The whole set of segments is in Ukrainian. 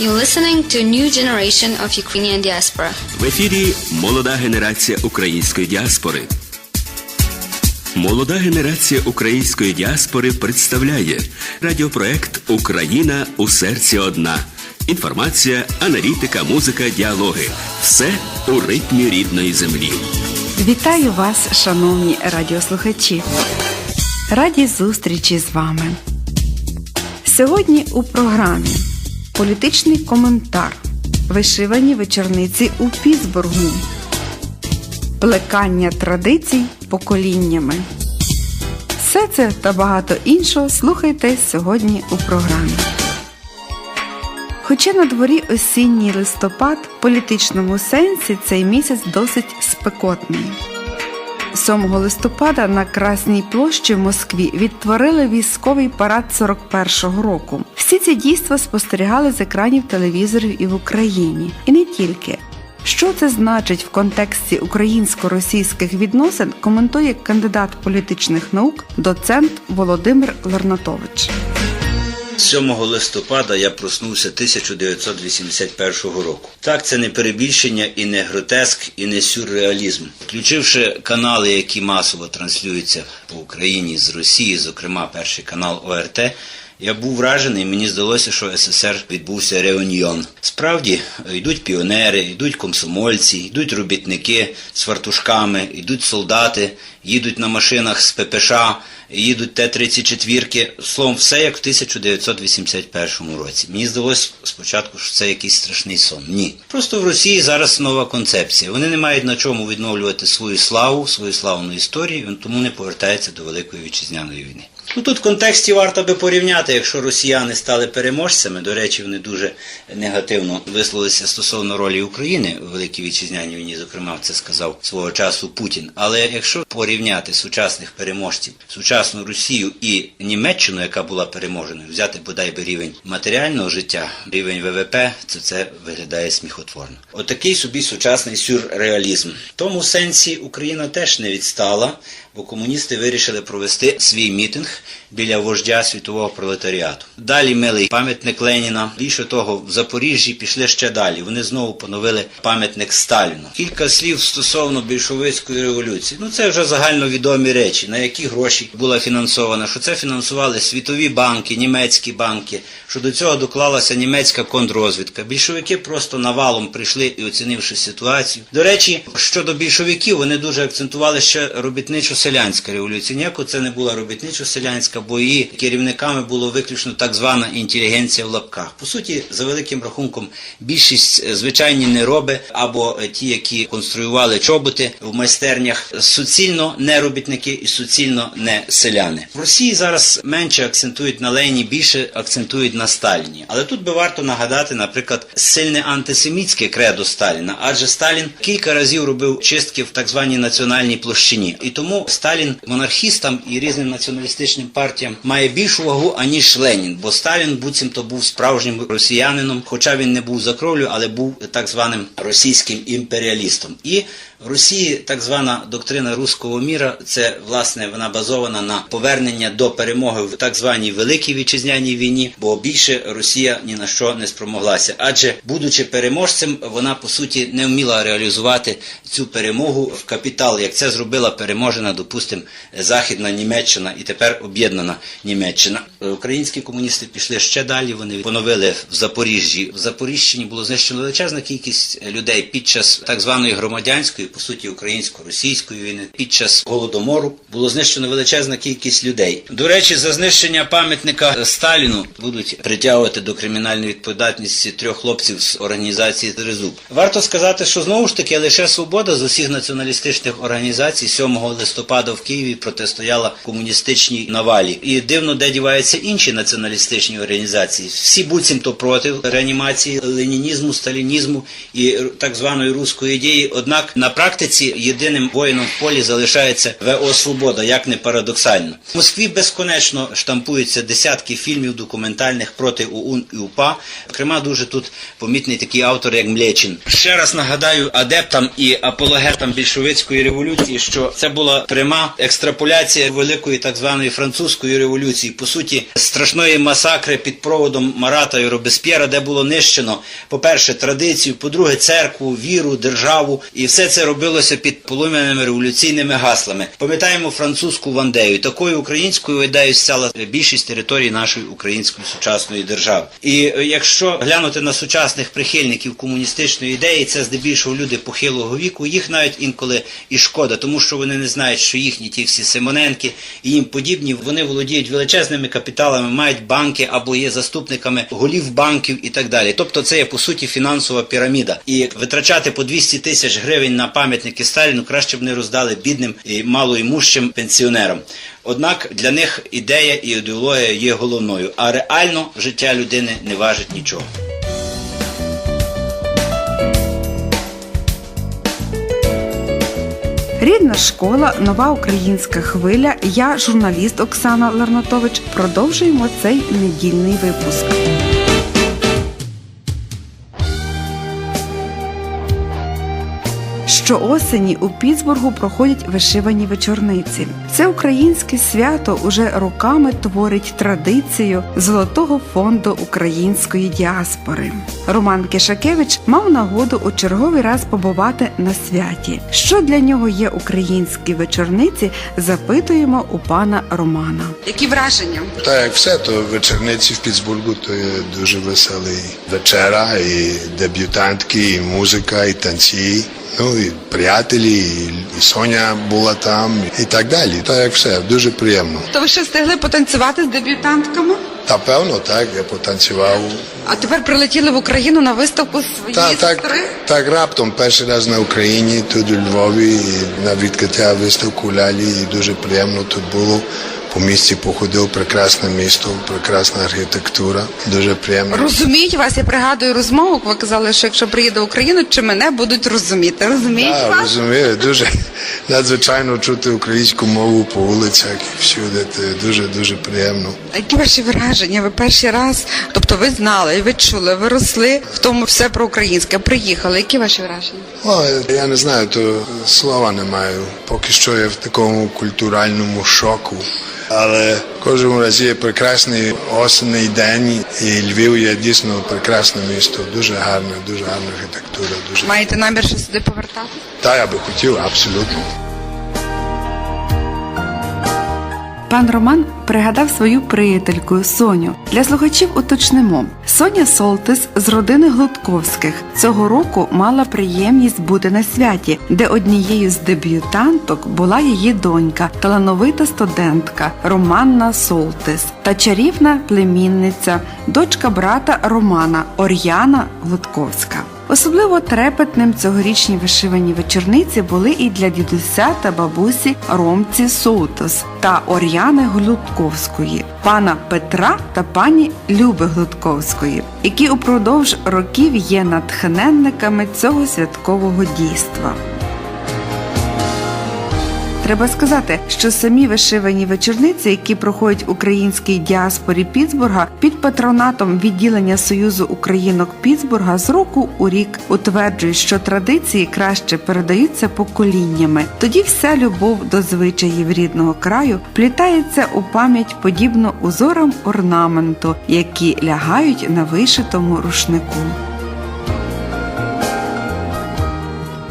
You're listening to a new generation of Ukrainian diaspora. В ефірі молода генерація української діаспори. Молода генерація української діаспори представляє радіопроект Україна у серці одна. Інформація, аналітика, музика, діалоги. Все у ритмі рідної землі. Вітаю вас, шановні радіослухачі. Раді зустрічі з вами. Сьогодні у програмі політичний коментар. Вишивані вечорниці у Пітсбургу. Плекання традицій поколіннями. Все це та багато іншого слухайте сьогодні у програмі. Хоча на дворі осінній листопад, в політичному сенсі цей місяць досить спекотний. 7 листопада на Красній площі в Москві відтворили військовий парад 41-го року. Всі ці дійства спостерігали з екранів телевізорів і в Україні, і не тільки. Що це значить в контексті українсько-російських відносин, коментує кандидат політичних наук, доцент Володимир Лернатович. 7 листопада я проснувся 1981 року. Так, це не перебільшення і не гротеск, і не сюрреалізм. Включивши канали, які масово транслюються по Україні з Росії, зокрема перший канал ОРТ. Я був вражений, мені здалося, що СССР відбувся реуньйон. Справді йдуть піонери, йдуть комсомольці, йдуть робітники з фартушками, йдуть солдати, їдуть на машинах з ППШ, їдуть Т-34. Словом, все як в 1981 році. Мені здалося спочатку, що це якийсь страшний сон. Ні. Просто в Росії зараз нова концепція. Вони не мають на чому відновлювати свою славу, свою славну історію, тому не повертаються до Великої вітчизняної війни. Ну тут в контексті варто би порівняти, якщо росіяни стали переможцями. До речі, вони дуже негативно висловилися стосовно ролі України у Великій Вітчизняній війні. Зокрема, це сказав свого часу Путін. Але якщо порівняти сучасних переможців, сучасну Росію і Німеччину, яка була переможеною, взяти бодай би рівень матеріального життя, рівень ВВП, то це виглядає сміхотворно. Отакий собі сучасний сюрреалізм. В тому сенсі Україна теж не відстала, бо комуністи вирішили провести свій мітинг біля вождя світового пролетаріату. Далі милий пам'ятник Леніна. Більше того, в Запоріжжі пішли ще далі. Вони знову поновили пам'ятник Сталіну. Кілька слів стосовно більшовицької революції. Ну це вже загальновідомі речі, на які гроші була фінансована. Що це фінансували світові банки, німецькі банки. Що до цього доклалася німецька контррозвідка. Більшовики просто навалом прийшли і оцінивши ситуацію. До речі, щодо більшовиків, вони дуже акцентували ще робітничо-селянська революція. Ніяко це не була робітничо-селянська, бо її керівниками було виключно так звана інтелігенція в лапках. По суті, за великим рахунком, більшість е, звичайні нероби або е, ті, які конструювали чоботи в майстернях, суцільно не робітники і суцільно не селяни. В Росії зараз менше акцентують на Лені, більше акцентують на Сталіні. Але тут би варто нагадати, наприклад, сильне антисемітське кредо Сталіна, адже Сталін кілька разів робив чистки в так званій національній площині. І тому Сталін монархістам і різним націоналістичним партіям має більшу вагу, аніж Ленін, бо Сталін буцімто був справжнім росіянином, хоча він не був за кровлю, але був так званим російським імперіалістом. І Росії так звана доктрина руського міра, це власне вона базована на повернення до перемоги в так званій великій вітчизняній війні, бо більше Росія ні на що не спромоглася. Адже, будучи переможцем, вона по суті не вміла реалізувати цю перемогу в капітал, як це зробила переможена, допустимо, Західна Німеччина і тепер об'єднана Німеччина. Українські комуністи пішли ще далі. Вони поновили в Запоріжжі. В Запоріжчині було знищено величезна кількість людей під час так званої громадянської, по суті, українсько-російської війни. Під час голодомору було знищено величезна кількість людей. До речі, за знищення пам'ятника Сталіну будуть притягувати до кримінальної відповідальності трьох хлопців з організації Тризуб. Варто сказати, що знову ж таки лише свобода з усіх націоналістичних організацій 7 листопада в Києві протистояла комуністичній навалі. І дивно, де діваються інші націоналістичні організації. Всі буцімто проти реанімації ленінізму, сталінізму і так званої руської ідеї. Однак на практиці єдиним воїном в полі залишається ВО Свобода, як не парадоксально. В Москві безконечно штампуються десятки фільмів документальних проти ОУН і УПА. Зокрема, дуже тут помітний такий автор, як Млечин. Ще раз нагадаю адептам і апологетам більшовицької революції, що це була пряма екстраполяція великої так званої французької революції, по суті, страшної масакри під проводом Марата і Робесп'єра, де було нищено, по-перше, традицію, по-друге, церкву, віру, державу, і все це робилося під полум'яними революційними гаслами. Пам'ятаємо французьку вандею. Такою українською ідею стала більшість території нашої української сучасної держави. І е, якщо глянути на сучасних прихильників комуністичної ідеї, це здебільшого люди похилого віку. Їх навіть інколи і шкода, тому що вони не знають, що їхні ті всі Симоненки і їм подібні, вони володіють величезними капіталами, мають банки або є заступниками голів банків і так далі. Тобто це є по суті фінансова піраміда. І витрачати по 200 тисяч гривень на пам'ятники Сталіну краще б не роздали бідним і малоімущим пенсіонерам. Однак для них ідея і ідеологія є головною, а реально життя людини не важить нічого. Рідна школа, нова українська хвиля. Я, журналіст Оксана Ларнатович. Продовжуємо цей недільний випуск. Щоосені у Пітсбургу проходять вишивані вечорниці. Це українське свято уже роками творить традицію Золотого фонду української діаспори. Роман Кишакевич мав нагоду у черговий раз побувати на святі. Що для нього є українські вечорниці? Запитуємо у пана Романа. Які враження? Так як все, то вечорниці в Пітсбургу то є дуже веселий вечера, і дебютантки, і музика, і танці. Ну і приятелі, і, і Соня була там, і так далі. Так як все, дуже приємно. То ви ще встигли потанцювати з дебютантками? Та певно, так, я потанцював. А тепер прилетіли в Україну на виставку своєї Та, так, сестри? так раптом перший раз на Україні, тут у Львові, і на відкриття виставку лялі, і дуже приємно тут було. По місті походив прекрасне місто, прекрасна архітектура. Дуже приємно. Розуміють вас, я пригадую розмову. Ви казали, що якщо приїде в Україну, чи мене будуть розуміти. Розуміють Так, вас? розумію, дуже надзвичайно чути українську мову по вулицях і всюди. Це дуже дуже приємно. А Які ваші враження? Ви перший раз, тобто ви знали, ви чули, ви росли в тому все про українське. Приїхали. Які ваші враження? О, я не знаю, то слова не маю. Поки що я в такому культуральному шоку. Але в кожному разі є прекрасний осінний день, і Львів є дійсно прекрасне місто, дуже гарне, дуже гарна архітектура. Дуже Маєте намір ще сюди повертати? та я би хотів абсолютно. Пан Роман пригадав свою приятельку Соню. Для слухачів уточнимо. Соня Солтис з родини Глутковських цього року мала приємність бути на святі, де однією з дебютанток була її донька, талановита студентка Романна Солтис та чарівна племінниця, дочка брата Романа Ор'яна Глутковська. Особливо трепетним цьогорічні вишивані вечорниці були і для дідуся та бабусі Ромці Соутос та Ор'яни Глутковської, пана Петра та пані Люби Глутковської, які упродовж років є натхненниками цього святкового дійства. Треба сказати, що самі вишивані вечорниці, які проходять в українській діаспорі Пітсбурга під патронатом відділення Союзу українок Пітсбурга з року у рік утверджують, що традиції краще передаються поколіннями. Тоді вся любов до звичаїв рідного краю плітається у пам'ять подібно узорам орнаменту, які лягають на вишитому рушнику.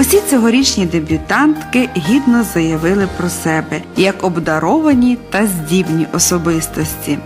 Усі цьогорічні дебютантки гідно заявили про себе як обдаровані та здібні особистості.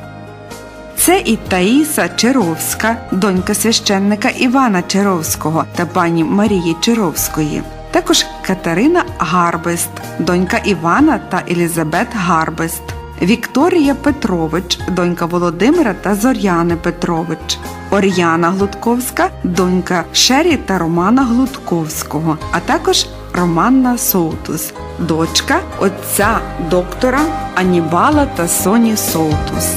Це і Таїса Черовська, донька священника Івана Черовського та пані Марії Черовської. Також Катерина Гарбест, донька Івана та Елізабет Гарбест. Вікторія Петрович, донька Володимира та Зоряни Петрович, Ор'яна Глутковська, донька Шері та Романа Глутковського, а також Романна Соутус, дочка отця доктора Анібала та Соні Соутус.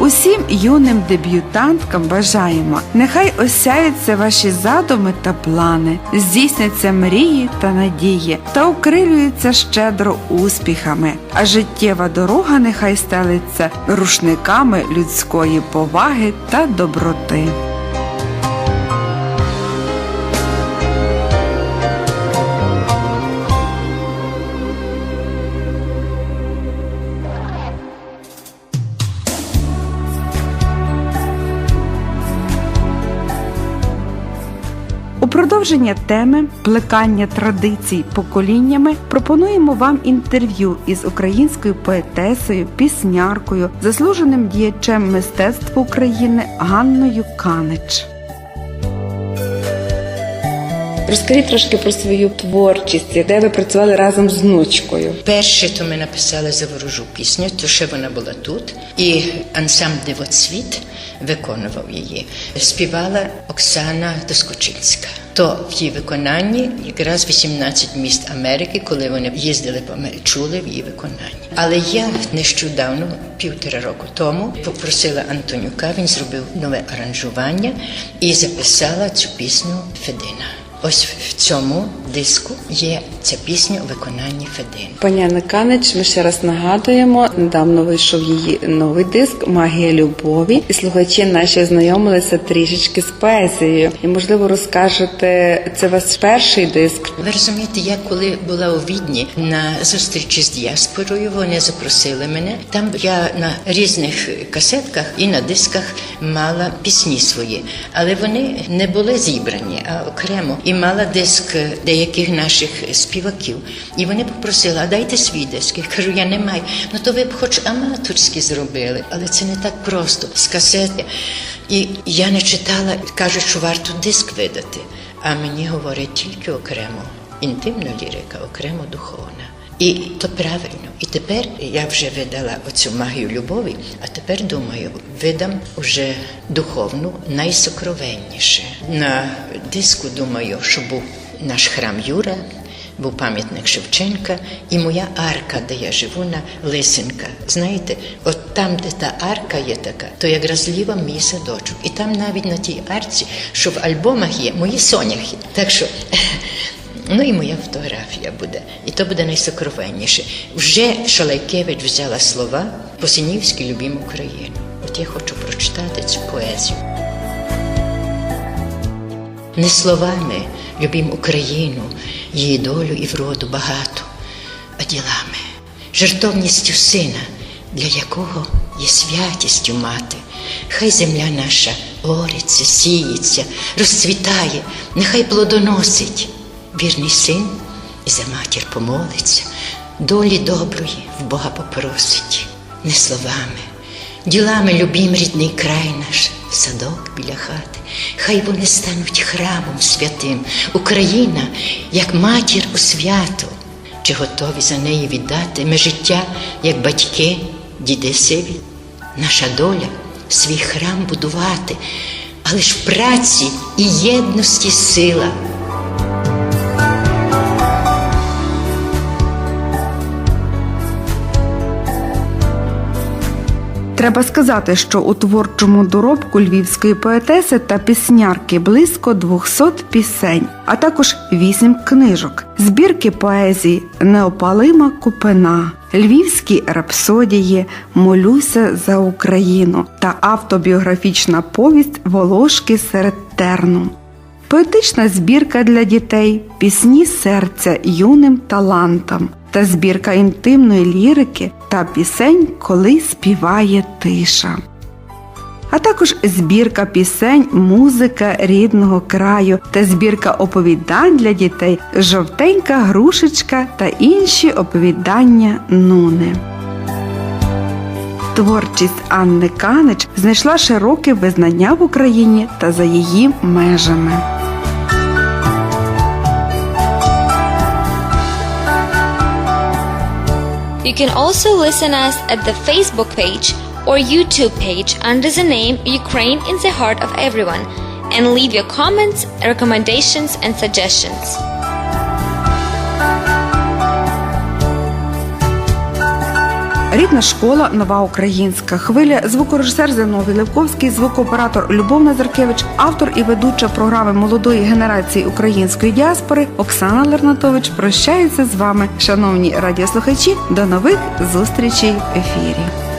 Усім юним дебютанткам бажаємо, нехай осяються ваші задуми та плани, здійсняться мрії та надії та укрилюються щедро успіхами, а життєва дорога нехай стелиться рушниками людської поваги та доброти. Продовження теми плекання традицій поколіннями пропонуємо вам інтерв'ю із українською поетесою, пісняркою, заслуженим діячем мистецтва України Ганною Канич. Розкажіть трошки про свою творчість, де ви працювали разом з внучкою. Перше, то ми написали заворожу пісню, то ще вона була тут, і ансамбль Дивоцвіт виконував її. Співала Оксана Доскочинська. То в її виконанні якраз 18 міст Америки, коли вони їздили по Америці, чули в її виконанні. Але я нещодавно, півтора року тому, попросила Антонюка, він зробив нове аранжування і записала цю пісню Федина. Ось в цьому диску є ця пісня у виконанні Федин. Пані Анна Канич, ми ще раз нагадуємо, недавно вийшов її новий диск Магія любові, і слухачі наші ознайомилися трішечки з поезією. І можливо розкажете, це ваш перший диск. Ви розумієте, я коли була у Відні на зустрічі з діаспорою, вони запросили мене. Там я на різних касетках і на дисках мала пісні свої, але вони не були зібрані, а окремо. І мала диск деяких наших співаків. І вони попросили, а дайте свій диск. Я кажу, я не маю. Ну то ви б хоч аматорські зробили, але це не так просто з касети. І я не читала, кажуть, що варто диск видати. А мені говорять тільки окремо інтимна лірика, окремо духовна. І то правильно. І тепер я вже видала оцю магію любові, а тепер думаю, видам уже духовну, найсокровенніше. На диску думаю, що був наш храм Юра, був пам'ятник Шевченка і моя арка, де я живу на Лисенка. Знаєте, от там, де та арка є така, то якраз ліва мій садочок. І там навіть на тій арці, що в альбомах є, мої соняхи. Так що. Ну і моя фотографія буде, і то буде найсокровенніше. Вже Шалайкевич взяла слова Посинівський любім Україну. От я хочу прочитати цю поезію. Не словами любім Україну, її долю і вроду багату, а ділами, жертовністю сина, для якого є святістю мати. Хай земля наша ориться, сіється, розцвітає, нехай плодоносить. Вірний син і за матір помолиться, долі доброї в Бога попросить, не словами, ділами любім рідний край наш, садок біля хати, хай вони стануть храмом святим, Україна, як матір у свято, чи готові за неї віддати ми життя, як батьки, діди сиві, наша доля свій храм будувати, але ж в праці і єдності сила. Треба сказати, що у творчому доробку львівської поетеси та піснярки близько 200 пісень, а також 8 книжок, збірки поезії Неопалима купина, Львівські рапсодії Молюся за Україну та автобіографічна повість Волошки серед терну. Поетична збірка для дітей, пісні серця юним талантам та збірка інтимної лірики та пісень, коли співає тиша. А також збірка пісень, музика рідного краю та збірка оповідань для дітей Жовтенька грушечка та інші оповідання Нуни. Творчість Анни Канич знайшла широке визнання в Україні та за її межами. You can also listen us at the Facebook page or YouTube page under the name Ukraine in the Heart of Everyone and leave your comments, recommendations and suggestions. Рідна школа, нова українська хвиля, звукорежисер Зиновій Левковський, звукооператор Любов Назаркевич, автор і ведуча програми молодої генерації української діаспори Оксана Лернатович прощається з вами, шановні радіослухачі. До нових зустрічей в ефірі.